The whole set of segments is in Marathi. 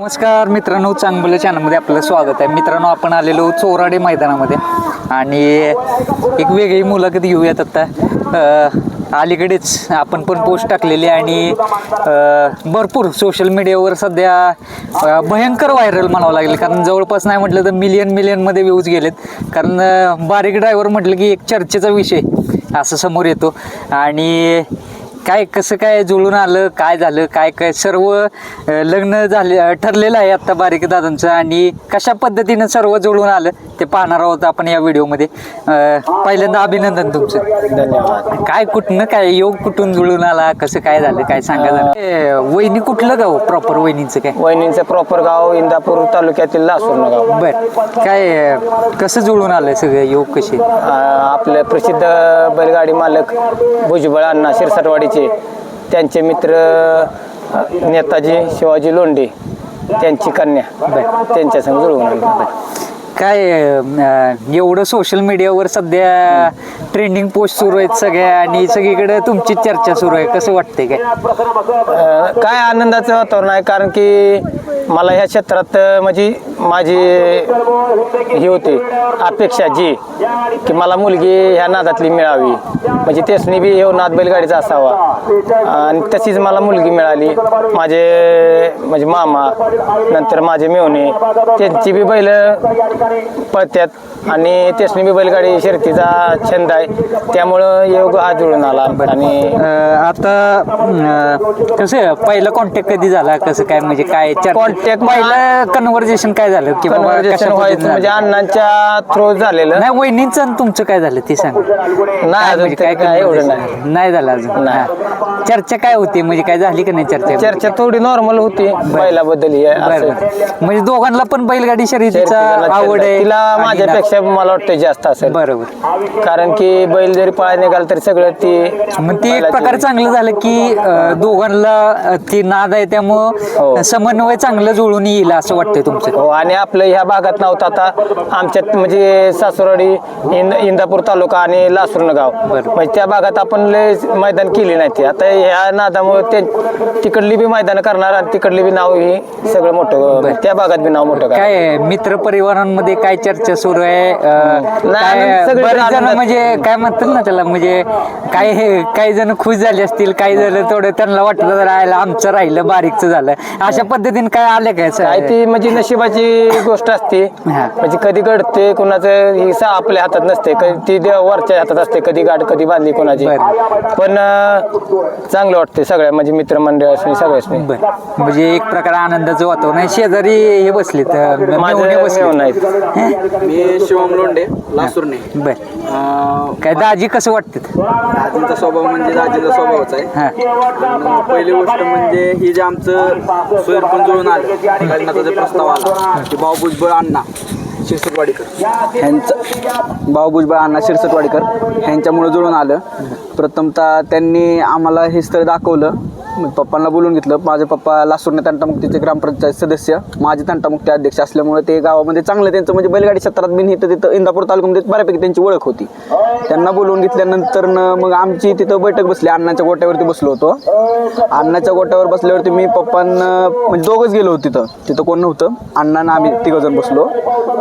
नमस्कार मित्रांनो चांगलं चॅनलमध्ये आपलं स्वागत आहे. मित्रांनो आपण आलेलो चोराडे मैदानामध्ये आणि एक वेगळी मुलाखत घेऊयात आता. अलीकडेच आपण पण पोस्ट टाकलेली आणि भरपूर सोशल मीडियावर सध्या भयंकर व्हायरल म्हणावं लागेल. कारण जवळपास नाही म्हटलं तर मिलियन मिलियनमध्ये व्ह्यूज गेलेत. कारण बारीक ड्रायव्हर म्हटलं की एक चर्चेचा विषय असं समोर येतो. आणि काय कसं काय जुळून आलं काय झालं काय काय सर्व अ, लग्न झाले अ, ठरलेलं आहे आता बारीक दादांचं आणि कशा पद्धतीनं सर्व जुळून आलं ते पाहणार आहोत आपण या व्हिडिओमध्ये. अ, पहिल्यांदा अभिनंदन तुमचं. धन्यवाद. काय कुठनं काय योग कुठून जुळून आला कसं काय झालं काय सांगा जरा. ए, वहिनी कुठलं गाव प्रॉपर वहिनीचं काय? वहिनींचं प्रॉपर गाव इंदापूर तालुक्यातील लासूर्ण गाव बर. काय अ, कसं जुळून आलं सगळं योग कसे? आ, आपले प्रसिद्ध बैलगाडी मालक भुजबळ अण्णा शिरसाटवाडीचे. त्यांचे मित्र नेताजी शिवाजी लोंढे त्यांची कन्या. त्यांच्या संग जुळवून आले काय अं, एवढं सोशल मीडियावर सध्या ट्रेंडिंग पोस्ट सुरू आहेत सगळ्या आणि सगळीकडे तुमची चर्चा सुरू आहे. कसं वाटतंय काय? काय आनंदाचं वातावरण आहे? कारण की मला ह्या क्षेत्रात म्हणजे माझी ही होती अपेक्षा जी की मला मुलगी ह्या नादातली मिळावी. म्हणजे तेसनी बी हे नाद बैलगाडीचा असावा. आणि तशीच मला मुलगी मिळाली. माझे म्हणजे मामा नंतर माझे मेवणे त्यांची बी बैल पळत्यात. आणि तेसनी बी बैलगाडी शर्यतीचा छंद आहे. त्यामुळं योग हा जुळून आला. आणि आता कसं आहे, पहिला कॉन्टॅक्ट कधी झाला? कसं काय म्हणजे काय Contact पहिलं कन्व्हर्जेशन काय झालं? की बाबा कन्व्हर्जेशन कशा व्हायचं पद्धतीनं म्हणजे झालं? अण्णांच्या थ्रू झालेलं. नाही वहिनींचं आणि तुमचं काय झालं ते सांग. नाही अजून म्हणजे ते काय एवढं conversation? नाही. नाही झालं अजून. नाही. हा. चर्चा काय होती? म्हणजे काय झाली का नाही चर्चा? चर्चा थोडी नॉर्मल होती. बैलाबद्दल हे बरं असं. बरं. म्हणजे दोघांना पण बैलगाडी शर्यतीचा शर्यतीला आवड आहे तिला माझ्यापेक्षा मला वाटतं जास्त असेल बरोबर कारण की बैल जरी पळायला निघाल तरी सगळं ती मग ते एक बैलाची- प्रकारे चांगलं झालं की अं, दोघांना अं, ती नाद आहे त्यामुळं हो. समन्वय चांगलं जुळून येईल असं वाटतंय तुमचं हो आणि आपलं ह्या भागात नव्हतं आता आमच्यात म्हणजे सासुरवाडी इंद इंदापूर तालुका आणि लासुर्ण गाव बरं. म्हणजे त्या भागात आपण लय मैदान केली नाही ती आता ह्या नादामुळे ते तिकडली बी मैदान करणार आणि तिकडली बी नाव ही सगळं मोठं. त्या भागात बी नाव मोठं करणार. काय मित्र परिवारांमध्ये काय चर्चा सुरू आहे? अं, नाही, काय सगळीकडे बरेच जण आनंदात- म्हणजे काय म्हणतात ना त्याला म्हणजे काय हे काही जण खुश झाले असतील काही जण थोडं त्यांना वाटलं राहिलं आमचं राहिलं बारीकचं झालं. अशा पद्धतीने काय आलं काय काय सर ती म्हणजे नशिबाची गोष्ट असते. हा. म्हणजे कधी घडते कोणाचं ही सा आपल्या हातात नसते. कधी ती देव वरच्या हातात असते कधी गाठ कधी बांधली कोणाची. बरं. पण अं, चांगलं वाटते सगळ्या म्हणजे मित्रमंडळ असणे सगळ्यासनी. बर. म्हणजे एक प्रकार आनंदाचं वातावरण आहे. शेजारी हे बसलेत अं, मेहुणे माझे बसलेत. मेहुणे आहेत. मी शिवम लोंढे लासूरने. बर. काय दाजी कसं वाटतात? दाजींचा स्वभाव म्हणजे दाजींचा स्वभावच आहे. हा. आणि पहिली गोष्ट म्हणजे ही जे आमचं सोयर पण जुळून आलं लग्नाचा जो प्रस्ताव आला की भाऊ भुजबळ अण्णा शिरसटवाडीकर. ह्यांचं भाऊ भुजबळ अण्णा शिरसटवाडीकर ह्यांच्यामुळे जुळून आलं. प्रथमतः त्यांनी आम्हाला हे स्थळ दाखवलं. मग पप्पांना बोलून घेतलं. माझे पप्पा लासूरने तंटामुक्तीचे ग्रामपंचायत सदस्य माझे तंटामुक्ती अध्यक्ष असल्यामुळे ते गावामध्ये चांगलं त्यांचं म्हणजे बैलगाडी क्षेत्रात बिन इथं तिथं इंदापूर तालुक्यामध्ये बऱ्यापैकी त्यांची ओळख होती. त्यांना बोलवून घेतल्यानंतर मग आमची तिथं बैठक बसली. अण्णाच्या गोट्यावरती बसलो होतो. अण्णाच्या गोट्यावर बसल्यावरती मी पप्पांना म्हणजे दोघंच गेलो होतो तिथं. तिथं कोण नव्हतं. अण्णांना आम्ही तिघंजण बसलो.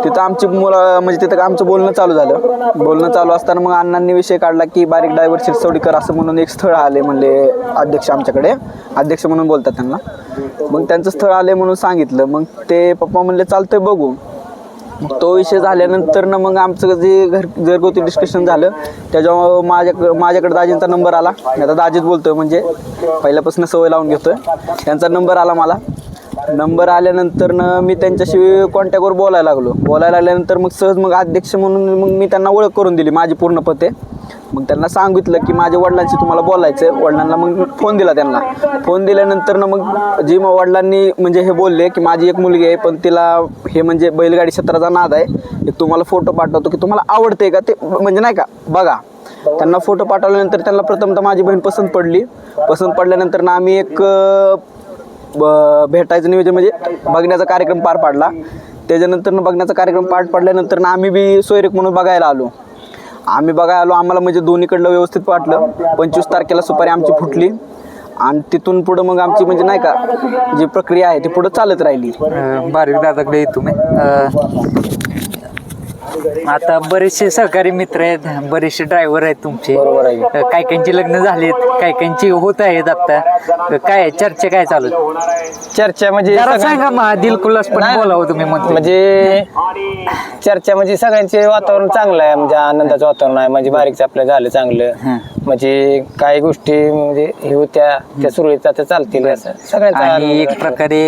तिथं आमची मुलं म्हणजे तिथं आमचं बोलणं चालू झालं. बोलणं चालू असताना मग अण्णांनी विषय काढला की बारीक ड्रायव्हर शिरसवडीकर असं म्हणून एक स्थळ आले म्हणले अध्यक्ष आमच्याकडे. अध्यक्ष म्हणून बोलतात त्यांना. मग त्यांचं स्थळ आले म्हणून सांगितलं. मग ते पप्पा म्हणले चालतंय बघू. मग तो विषय झाल्यानंतर ना मग आमचं जे घर घरगुती डिस्कशन झालं. त्याच्यामुळं माझ्या माझ्याकडे दाजींचा नंबर आला. मी आता दाजीच बोलतोय म्हणजे पहिल्यापासून सवय लावून घेतोय. त्यांचा नंबर आला मला. नंबर आल्यानंतर ना मी त्यांच्याशी कॉन्टॅक्टवर बोलायला लागलो. बोलायला लागल्यानंतर मग सहज मग अध्यक्ष म्हणून मग मी त्यांना ओळख करून दिली. माझी पूर्ण पते. मग त्यांना सांगितलं की माझ्या वडिलांशी तुम्हाला बोलायचं आहे वडिलांना मग फोन दिला त्यांना. फोन दिल्यानंतर ना मग जी मग वडिलांनी म्हणजे हे बोलले की माझी एक मुलगी आहे पण तिला हे म्हणजे बैलगाडी क्षेत्राचा नाद आहे. एक तुम्हाला फोटो पाठवतो की तुम्हाला आवडते का ते म्हणजे नाही का? बघा. त्यांना फोटो पाठवल्यानंतर त्यांना प्रथमतः माझी बहीण पसंत पडली. पसंत पडल्यानंतर ना आम्ही एक ब- भेटायचं नियोजन म्हणजे बघण्याचा कार्यक्रम पार पाडला. त्याच्यानंतर बघण्याचा कार्यक्रम पार पाडल्यानंतर ना आम्ही बी सोयरीक म्हणून बघायला आलो. आम्ही बघा आलो आम्हाला म्हणजे दोन्हीकडलं व्यवस्थित वाटलं. पंचवीस तारखेला सुपारी आमची फुटली. आणि तिथून पुढं मग आमची म्हणजे नाही का जी प्रक्रिया आहे ती पुढं चालत राहिली. बारीक दादाकडे येतो मी. आता बरेचसे सहकारी मित्र आहेत बरेचसे ड्रायव्हर आहेत तुमचे बरोबर आहे. अं, काही काहींची लग्न झालीत काही काहींची होत आहेत आता अं, काय आहे? चर्चा काय चालू आहे? चर्चा म्हणजे जरा सगळ्या- सांगा मा दिलखुलास पण नाही. बोलावं तुम्ही म्हणतो म्हणजे चर्चा म्हणजे सगळ्यांचे वातावरण चांगलं आहे म्हणजे आनंदाचं वातावरण आहे म्हणजे बारीकचं आपलं झालं चांगलं हं. म्हणजे काही गोष्टी म्हणजे हे होत्या त्या सुरळीत आता चालतील असं सगळ्यांचा आणि आनंद एक. प्रकारे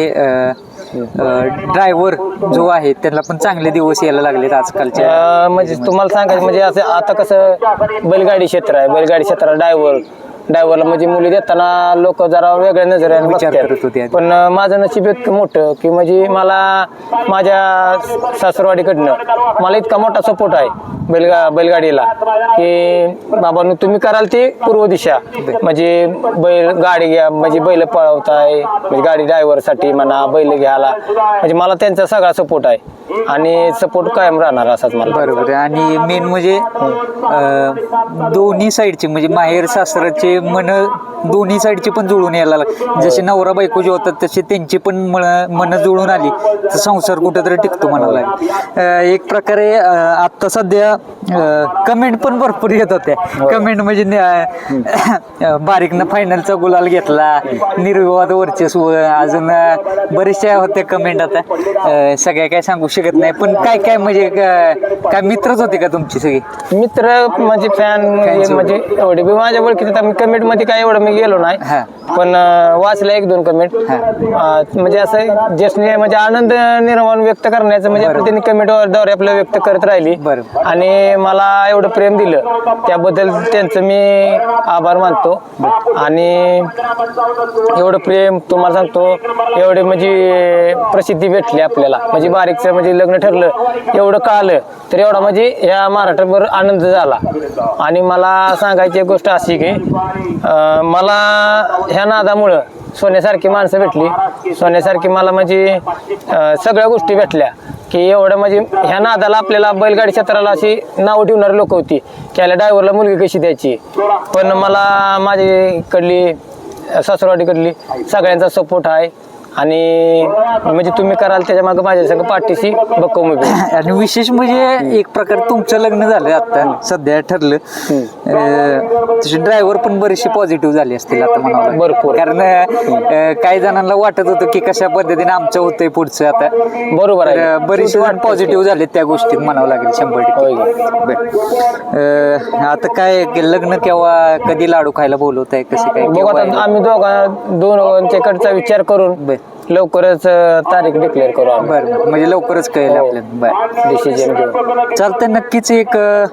ड्रायव्हर जो आहे त्यांना पण चांगले दिवस यायला लागलेत आजकालच्या. अं, म्हणजे तुम्हाला सांगायचं म्हणजे असं आता कसं बैलगाडी क्षेत्र आहे. बैलगाडी क्षेत्राला ड्रायव्हर ड्रायव्हरला म्हणजे मुली देताना लोक जरा वेगळ्या नजरेने विचार करत होते बघतात आधी. पण अं, माझं नशीब इतकं मोठं की म्हणजे मला माझ्या सासरवाडीकडनं मला इतका मोठा सपोर्ट आहे बैलगा बैलगाडीला की बाबांनो तुम्ही कराल ते पूर्व दिशा. म्हणजे बैल गाडी घ्या म्हणजे बैल पळवताय म्हणजे गाडी ड्रायव्हरसाठी म्हणा बैल घ्यायला. म्हणजे मला त्यांचा सगळा सपोर्ट आहे. आणि सपोर्ट कायम राहणार असाच मला. बरोबर आहे. आणि मेन म्हणजे अं, दोन्ही साईडचे म्हणजे माहेर सासराचे मन दोन्ही साईडचे पण जुळून यायला लाग जसे नवरा बायको जे होतात तसे त्यांची पण मन मन जुळून आली. तर संसार कुठेतरी टिकतो म्हणावं लागेल. एक प्रकारे अं, आता सध्या कमेंट पण भरपूर येत होत्या. कमेंट म्हणजे बारीकनं फायनलचा गुलाल घेतला. निर्विवाद वर्चस्व अजून बरेचशा होत्या कमेंट आता. सगळ्या काय सांगू शकत नाही. पण काय काय म्हणजे क- काय मित्रच होते का तुमची सगळी? मित्र म्हणजे फॅन म्हणजे एवढे. माझ्या कमेंट मध्ये काय एवढं मी गेलो नाही हा. पण वाचलं एक दोन कमेंट. म्हणजे असं ज्याने म्हणजे आनंद निर्माण व्यक्त करण्याचं म्हणजे त्यांनी कमेंटद्वारे आपलं व्यक्त करत राहिली. आणि मला एवढं प्रेम दिलं. त्याबद्दल त्यांचं मी आभार मानतो. आणि एवढं प्रेम तुम्हाला सांगतो एवढे म्हणजे प्रसिद्धी भेटली आपल्याला. म्हणजे बारीकचं म्हणजे लग्न ठरलं एवढं कळालं तर एवढा म्हणजे या महाराष्ट्रभर आनंद झाला. आणि मला सांगायची एक गोष्ट अशी की मला ह्या नादामुळं सोन्यासारखी माणसं भेटली. सोन्यासारखी मला म्हणजे सगळ्या गोष्टी भेटल्या. की एवढं म्हणजे ह्या नादाला आपल्याला बैलगाडी क्षेत्राला अशी नावं ठेवणारी लोक होती. की याला ड्रायव्हरला मुलगी कशी द्यायची? पण मला माझ्याकडली सासरवाडीकडली सगळ्यांचा सपोर्ट आहे. आणि म्हणजे तुम्ही कराल त्याच्यामागे माझ्या संग पाठीशी बक्कम उभी आहे. आणि विशेष म्हणजे एक प्रकार तुमचं लग्न झालं आता सध्या ठरलं अं, तसे ड्रायव्हर पण बरेचसे पॉझिटिव्ह झाले असतील आता म्हणावं. भरपूर. कारण अं, काही जणांना वाटत होतं की कशा पद्धतीने आमचं होतंय पुढचं आता बरोबर तर, आहे अं, बरेचसे जण पॉझिटिव्ह झाले त्या गोष्टीत म्हणावं लागेल शंभर होय टक्के बरं. अं, आता काय लग्न केव्हा कधी लाडू खायला बोलवताय कसे काय बघू केव्हा आता आहे? आम्ही दोघा दोघांच्याकडचा विचार करून बर. लवकरच अं, तारीख डिक्लेअर करू आम्ही. बरं म्हणजे लवकरच कळेल हो. आपल्याला. बरं. डिसिजन घेऊ चालतंय. नक्कीच एक अ,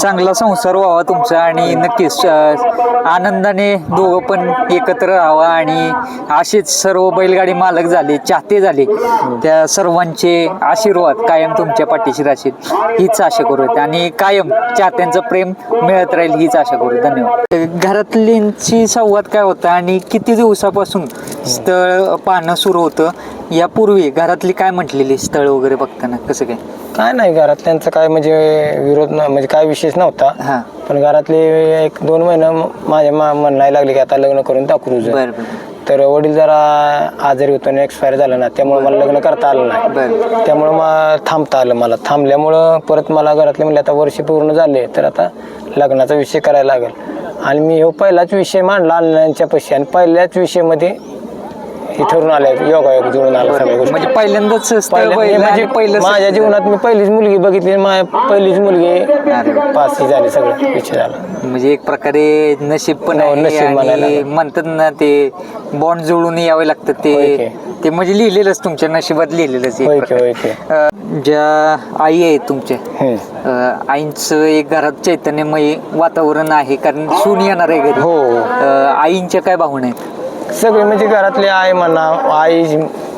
चांगला संसार व्हावा तुमचा आणि नक्कीच अ, आनंदाने दोघं पण एकत्र राहावा आणि असेच सर्व बैलगाडी मालक झाले चाहते झाले त्या सर्वांचे आशीर्वाद कायम तुमच्या पाठीशी राहतील हीच आशा करूयात आणि कायम चाहत्यांचं प्रेम मिळत राहील हीच आशा करू धन्यवाद. घरातल्यांची संवाद काय होता आणि किती दिवसापासून स्थळ पाहणं सुरू होतं. यापूर्वी घरातली काय म्हटलेली स्थळ वगैरे बघताना? कसं काय? काय नाही घरात त्यांचं काय म्हणजे विरोध न- म्हणजे काय विशेष नव्हता. हा. पण घरातले एक दोन महिने म- माझ्या मा- म्हणायला लागले की आता लग्न करून टाकू तुझं. बरं बरं. तर वडील जरा आजारी होतो आणि एक्सपायर झालं ना त्यामुळे मला लग्न करता आलं नाही. बरं. त्यामुळं मग थांबता आलं मला. थांबल्यामुळं परत मला घरातले म्हणले आता वर्ष पूर्ण झाले तर आता लग्नाचा विषय करायला लागेल. आणि मी हो पहिलाच विषय मांडला अण्णांच्या पैसे आणि पहिल्याच विषयमध्ये हे ठरून आले योगायोग जुळून आला सगळ्या गोष्टी म्हणजे पहिल्यांदाच स्थळ पहिल्या- बघितलं म्हणजे पहिलं माझ्या जीवनात मी पहिलीच मुलगी बघितली माझ्या पहिलीच मुलगी. पास ही झाली सगळं विषय झाला म्हणजे एक प्रकारे नशीब पण हो, आहे नशीब म्हणायला आणि लागेल. म्हणतात ना ते बॉन्ड जुळून यावे लागतात होय ते की. ते म्हणजे लिहिलेलंच तुमच्या नशिबात लिहिलेलंच एक होय की प्रकारे. होय की अं, ज्या आई आहेत तुमच्या हम्म. अं, आईंचं एक घरात चैतन्यमय वातावरण आहे कारण सून येणार आहे घरी हो अं, आईंच्या काय भावना आहेत सगळे म्हणजे घरातले आई म्हणा आई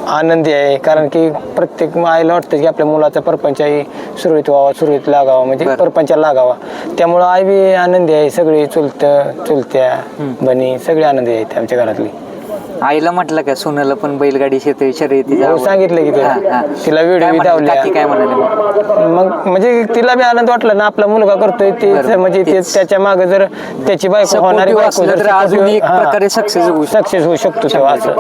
आनंदी आहे. कारण की प्रत्येक आईला वाटतं की आपल्या मुलाचा परपंचही सुरळीत व्हावा सुरळीत लागावा म्हणजे. परपंचाला लागावा. त्यामुळं आई बी आनंदी आहे सगळी चुलत चुलत्या बनी सगळी आनंदी आहेत आमच्या घरातली. आईला म्हटलं का सोनाला पण बैलगाडी शेती शर्यती सांगितलं की तिला. तिला व्हिडिओ काकी. काय म्हणाले मग? म्हणजे तिला बी आनंद वाटला ना आपला मुलगा करतोय ते म्हणजे ते. त्याच्यामागे जर त्याची बायको होणारी Supportive बायको असलं तर अजून एक प्रकारे success होऊ शकतो. सक्सेस होऊ शकतो असं